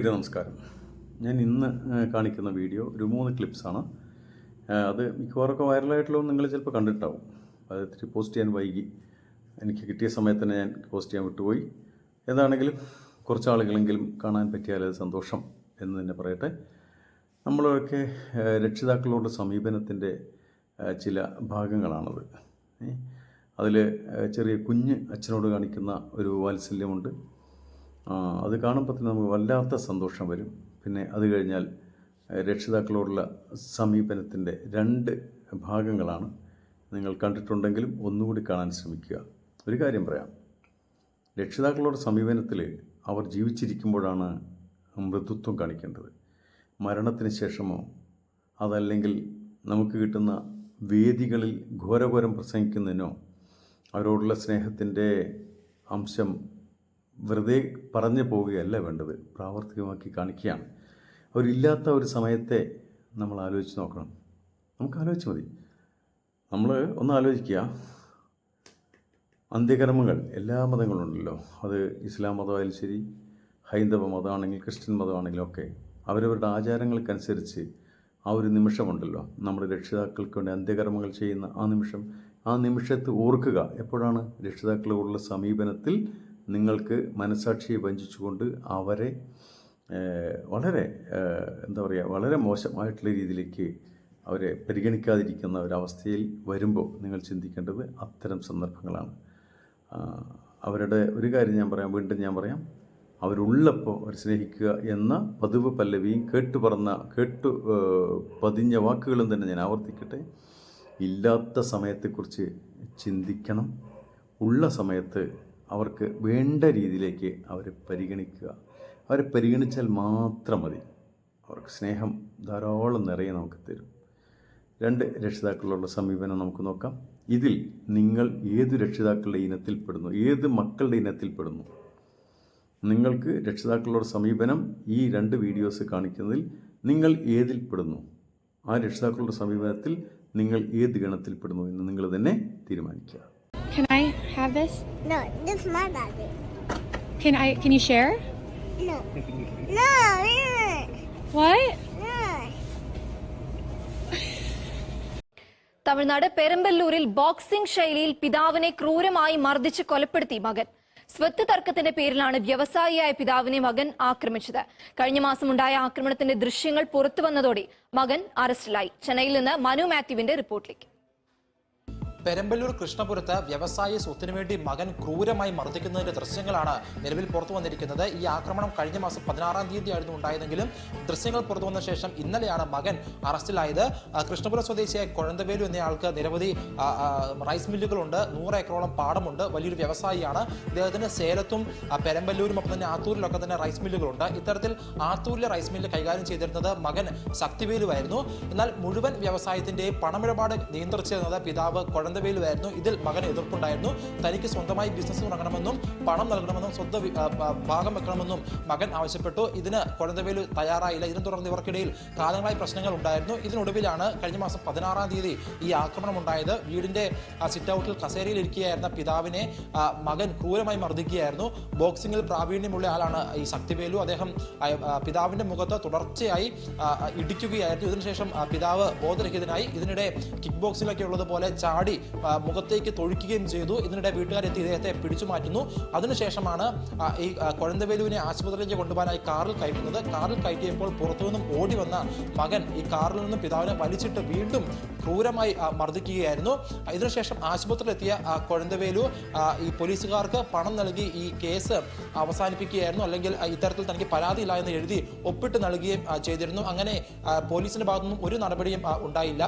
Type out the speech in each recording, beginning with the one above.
പ്രിയരെ നമസ്കാരം. ഞാൻ ഇന്ന് കാണിക്കുന്ന വീഡിയോ ഒരു മൂന്ന് ക്ലിപ്സാണ് അത് മിക്കവാറൊക്കെ വൈറലായിട്ടുള്ളത് നിങ്ങൾ ചിലപ്പോൾ കണ്ടിട്ടാവും അത് ഇത്തിരി പോസ്റ്റ് ചെയ്യാൻ വൈകി. എനിക്ക് കിട്ടിയ സമയത്ത് തന്നെ ഞാൻ പോസ്റ്റ് ചെയ്യാൻ വിട്ടുപോയി. എന്താണെങ്കിലും കുറച്ച് ആളുകളെങ്കിലും കാണാൻ പറ്റിയാൽ അത് സന്തോഷം എന്ന് തന്നെ പറയട്ടെ. നമ്മളൊക്കെ രക്ഷിതാക്കളോട് സമീപനത്തിന്റെ ചില ഭാഗങ്ങളാണത്. അതിൽ ചെറിയ കുഞ്ഞ് അച്ഛനോട് കാണിക്കുന്ന ഒരു വാത്സല്യമുണ്ട്. അത് കാണുമ്പോൾ തന്നെ നമുക്ക് വല്ലാത്ത സന്തോഷം വരും. പിന്നെ അത് കഴിഞ്ഞാൽ രക്ഷിതാക്കളോടുള്ള സമീപനത്തിന്റെ രണ്ട് ഭാഗങ്ങളാണ് നിങ്ങൾ കണ്ടിട്ടുണ്ടെങ്കിലും ഒന്നുകൂടി കാണാൻ ശ്രമിക്കുക. ഒരു കാര്യം പറയാം. രക്ഷിതാക്കളുടെ സമീപനത്തിൽ അവർ ജീവിച്ചിരിക്കുമ്പോഴാണ് മൃദുത്വം കാണിക്കേണ്ടത്. മരണത്തിന് ശേഷമോ അതല്ലെങ്കിൽ നമുക്ക് കിട്ടുന്ന വേദികളിൽ ഘോരഘോരം പ്രസംഗിക്കുന്നതിനോ അവരോടുള്ള സ്നേഹത്തിന്റെ അംശം വെറുതെ പറഞ്ഞു പോവുകയല്ല വേണ്ടത്. പ്രാവർത്തികമാക്കി കാണിക്കുകയാണ്. അവരില്ലാത്ത ഒരു സമയത്തെ നമ്മൾ ആലോചിച്ച് നോക്കണം. നമുക്ക് ആലോചിച്ച് മതി. നമ്മൾ ഒന്ന് ആലോചിക്കുക. അന്ത്യകർമ്മങ്ങൾ എല്ലാ മതങ്ങളുണ്ടല്ലോ. അത് ഇസ്ലാം മതമായാലും ശരി ഹൈന്ദവ മതമാണെങ്കിൽ ക്രിസ്ത്യൻ മതമാണെങ്കിലും ഒക്കെ അവരവരുടെ ആചാരങ്ങൾക്കനുസരിച്ച് ആ ഒരു നിമിഷമുണ്ടല്ലോ. നമ്മുടെ രക്ഷിതാക്കൾക്ക് വേണ്ടി അന്ത്യകർമ്മങ്ങൾ ചെയ്യുന്ന ആ നിമിഷം ആ നിമിഷത്ത് ഓർക്കുക. എപ്പോഴാണ് രക്ഷിതാക്കളോടുള്ള സമീപനത്തിൽ നിങ്ങൾക്ക് മനസാക്ഷിയെ വഞ്ചിച്ചുകൊണ്ട് അവരെ വളരെ എന്താ പറയുക വളരെ മോശമായിട്ടുള്ള രീതിയിലേക്ക് അവരെ പരിഗണിക്കാതിരിക്കുന്ന ഒരവസ്ഥയിൽ വരുമ്പോൾ നിങ്ങൾ ചിന്തിക്കേണ്ടത് അത്തരം സന്ദർഭങ്ങളാണ്. അവരുടെ ഒരു കാര്യം ഞാൻ പറയാം വീണ്ടും ഞാൻ പറയാം. അവരുള്ളപ്പോൾ അവർ സ്നേഹിക്കുക എന്ന പതിവ് പല്ലവിയും കേട്ടു പറഞ്ഞ കേട്ടു പതിഞ്ഞ വാക്കുകളും തന്നെ ഞാൻ ആവർത്തിക്കട്ടെ. ഇല്ലാത്ത സമയത്തെക്കുറിച്ച് ചിന്തിക്കണം. ഉള്ള സമയത്ത് അവർക്ക് വേണ്ട രീതിയിലേക്ക് അവരെ പരിഗണിക്കുക. അവരെ പരിഗണിച്ചാൽ മാത്രം മതി. അവർക്ക് സ്നേഹം ധാരാളം നിറയെ നമുക്ക് തരും. രണ്ട് രക്ഷിതാക്കളുള്ള സമീപനം നമുക്ക് നോക്കാം. ഇതിൽ നിങ്ങൾ ഏത് രക്ഷിതാക്കളുടെ ഇനത്തിൽപ്പെടുന്നു ഏത് മക്കളുടെ ഇനത്തിൽപ്പെടുന്നു നിങ്ങൾക്ക് രക്ഷിതാക്കളുടെ സമീപനം ഈ രണ്ട് വീഡിയോസ് കാണിക്കുന്നതിൽ നിങ്ങൾ ഏതിൽപ്പെടുന്നു ആ രക്ഷിതാക്കളുടെ സമീപനത്തിൽ നിങ്ങൾ ഏത് ഗണത്തിൽപ്പെടുന്നു എന്ന് നിങ്ങൾ തന്നെ തീരുമാനിക്കുക. Can I have this? No, this is my daddy. Can I? Can you share? No. No, no, What? Tamil Nadu പെരമ്പല്ലൂരിൽ boxing ശൈലിയിൽ പിതാവിനെ ക്രൂരമായി മർദ്ദിച്ച് കൊലപ്പെടുത്തി മകൻ സ്വത്ത് തർക്കത്തിന്റെ പേരിലാണ് വ്യവസായിയായ പിതാവിനെ മകൻ ആക്രമിച്ചത് കഴിഞ്ഞ മാസം ഉണ്ടായ ആക്രമണത്തിന്റെ ദൃശ്യങ്ങൾ പുറത്തുവന്നതോടെ മകൻ അറസ്റ്റിലായി ചെന്നൈയിൽ നിന്ന് മനു മാത്യുവിന്റെ റിപ്പോർട്ടിലേക്ക് പെരമ്പല്ലൂർ കൃഷ്ണപുരത്ത് വ്യവസായ സ്വത്തിനു വേണ്ടി മകൻ ക്രൂരമായി മർദ്ദിക്കുന്നതിന്റെ ദൃശ്യങ്ങളാണ് നിലവിൽ പുറത്തു വന്നിരിക്കുന്നത്. ഈ ആക്രമണം കഴിഞ്ഞ മാസം പതിനാറാം തീയതി ആയിരുന്നു ഉണ്ടായതെങ്കിലും ദൃശ്യങ്ങൾ പുറത്തു വന്ന ശേഷം ഇന്നലെയാണ് മകൻ അറസ്റ്റിലായത്. കൃഷ്ണപുര സ്വദേശിയായ കൊഴന്തവേലു എന്നയാൾക്ക് നിരവധി റൈസ് മില്ലുകളുണ്ട്. നൂറ് ഏക്കറോളം പാടമുണ്ട്. വലിയൊരു വ്യവസായിയാണ്. ഇദ്ദേഹത്തിന് സേലത്തും പെരമ്പല്ലൂരും ഒപ്പം തന്നെ ആത്തൂരിലൊക്കെ തന്നെ റൈസ് മില്ലുകളുണ്ട്. ഇത്തരത്തിൽ ആത്തൂരിലെ റൈസ് മില്ല് കൈകാര്യം ചെയ്തിരുന്നത് മകൻ ശക്തിവേലുവായിരുന്നു. എന്നാൽ മുഴുവൻ വ്യവസായത്തിന്റെയും പണമിടപാട് നിയന്ത്രിച്ചിരുന്നത് പിതാവ് കൊഴന്തവേലുവായിരുന്നു ഇതിൽ മകന് എതിർപ്പുണ്ടായിരുന്നു. തനിക്ക് സ്വന്തമായി ബിസിനസ് തുടങ്ങണമെന്നും പണം നൽകണമെന്നും സ്വന്തം ഭാഗം വെക്കണമെന്നും മകൻ ആവശ്യപ്പെട്ടു. ഇതിന് കൊഴന്തവേലു തയ്യാറായില്ല. ഇതിനെ തുടർന്ന് ഇവർക്കിടയിൽ കാലങ്ങളായി പ്രശ്നങ്ങൾ ഉണ്ടായിരുന്നു. ഇതിനൊടുവിലാണ് കഴിഞ്ഞ മാസം പതിനാറാം തീയതി ഈ ആക്രമണം ഉണ്ടായത്. വീടിന്റെ സിറ്റ് ഔട്ടിൽ ഇരിക്കുകയായിരുന്ന പിതാവിനെ മകൻ ക്രൂരമായി മർദ്ദിക്കുകയായിരുന്നു. ബോക്സിംഗിൽ പ്രാവീണ്യമുള്ള ആളാണ് ഈ ശക്തിവേലു അദ്ദേഹം പിതാവിന്റെ മുഖത്ത് തുടർച്ചയായി ഇടിക്കുകയായിരുന്നു. ഇതിനുശേഷം പിതാവ് ബോധരഹിതനായി. ഇതിനിടെ കിക്ക് ബോക്സിലൊക്കെ ഉള്ളതുപോലെ ചാടി മുഖത്തേക്ക് തൊഴിക്കുകയും ചെയ്തു. ഇതിനിടെ വീട്ടുകാരെത്തി ഇദ്ദേഹത്തെ പിടിച്ചു മാറ്റുന്നു. അതിനുശേഷമാണ് ഈ കുഴന്തവേലുവിനെ ആശുപത്രിയിലേക്ക് കൊണ്ടുപോകാനായി കാറിൽ കയറ്റുന്നത്. കാറിൽ കയറ്റിയപ്പോൾ പുറത്തുനിന്നും ഓടി വന്ന മകൻ ഈ കാറിൽ നിന്നും പിതാവിനെ വലിച്ചിട്ട് വീണ്ടും ക്രൂരമായി മർദ്ദിക്കുകയായിരുന്നു. ഇതിനുശേഷം ആശുപത്രിയിലെത്തിയ കുഴന്തവേലു ഈ പോലീസുകാർക്ക് പണം നൽകി ഈ കേസ് അവസാനിപ്പിക്കുകയായിരുന്നു. അല്ലെങ്കിൽ ഇത്തരത്തിൽ തനിക്ക് പരാതിയില്ല എന്ന് എഴുതി ഒപ്പിട്ട് നൽകുകയും ചെയ്തിരുന്നു. അങ്ങനെ പോലീസിന്റെ ഭാഗത്തുനിന്നും ഒരു നടപടിയും ഉണ്ടായില്ല.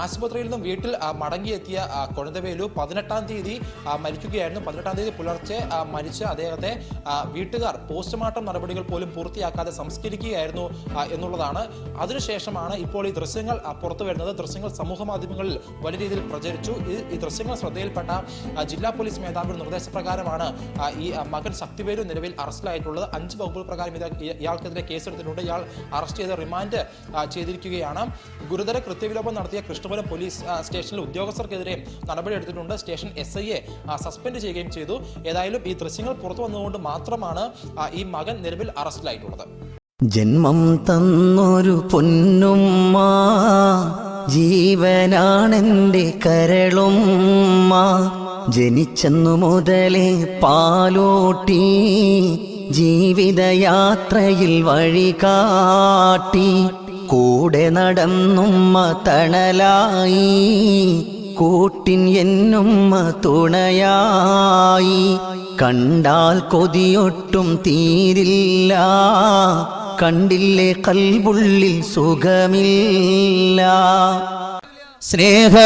ആശുപത്രിയിൽ നിന്നും വീട്ടിൽ മടങ്ങിയെത്തിയ കൊഴുന്തവേലു പതിനെട്ടാം തീയതി മരിക്കുകയായിരുന്നു. പതിനെട്ടാം തീയതി പുലർച്ചെ മരിച്ച അദ്ദേഹത്തെ വീട്ടുകാർ പോസ്റ്റ്മോർട്ടം നടപടികൾ പോലും പൂർത്തിയാക്കാതെ സംസ്കരിക്കുകയായിരുന്നു എന്നുള്ളതാണ്. അതിനുശേഷമാണ് ഇപ്പോൾ ഈ ദൃശ്യങ്ങൾ പുറത്തു വരുന്നത്. ദൃശ്യങ്ങൾ സമൂഹ മാധ്യമങ്ങളിൽ വലിയ രീതിയിൽ പ്രചരിച്ചു. ഈ ദൃശ്യങ്ങൾ ശ്രദ്ധയിൽപ്പെട്ട ജില്ലാ പോലീസ് മേധാവിയുടെ നിർദ്ദേശപ്രകാരമാണ് ഈ മകൻ ശക്തിവേലു നിലവിൽ അറസ്റ്റിലായിട്ടുള്ളത്. അഞ്ച് വകുപ്പ് പ്രകാരം ഇത് ഇയ- ഇയാൾക്കെതിരെ കേസെടുത്തിട്ടുണ്ട്. ഇയാൾ അറസ്റ്റ് ചെയ്ത് റിമാൻഡ് ചെയ്തിരിക്കുകയാണ്. ഗുരുതര കൃത്യവിലോപം നടത്തിയ കൃഷ്ണപുരം പോലീസ് സ്റ്റേഷനിൽ സ്റ്റേഷനിലെ ഉദ്യോഗസ്ഥർക്കെതിരെ നടപടിയെടുത്തിട്ടുണ്ട് സ്റ്റേഷൻ എസ് ഐയെ സസ്പെൻഡ് ചെയ്യുകയും ചെയ്തു. ഏതായാലും ഈ ദൃശ്യങ്ങൾ പുറത്തു വന്നതുകൊണ്ട് മാത്രമാണ് ഈ മകൻ നിലവിൽ അറസ്റ്റിലായിട്ടുള്ളത്. ജന്മം തന്നൊരു പൊന്നുമ്മ ജീവനാണെന്റെ കരളുമ്മ. ജനിച്ചെന്നു മുതലേ പാലോട്ടി ജീവിതയാത്രയിൽ വഴി കാട്ടി കൂടെ നടന്നുമ്മ തണലായി. കൂട്ടിൻ എന്നുമ്മ തുണയായി. കണ്ടാൽ കൊതിയൊട്ടും തീരില്ല. കണ്ടില്ലേ കൽബുള്ളിൽ സുഖമില്ല. സ്നേഹ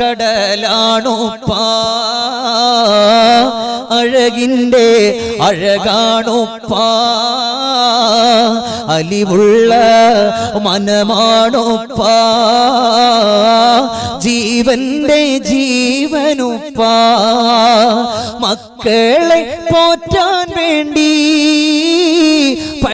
കടലാണുപ്പ അഴകിന്റെ അഴകാണുപ്പ അലിവുള്ള മനമാണുപ്പ ജീവന്റെ ജീവനുപ്പ. മക്കളെ പോറ്റാൻ വേണ്ടി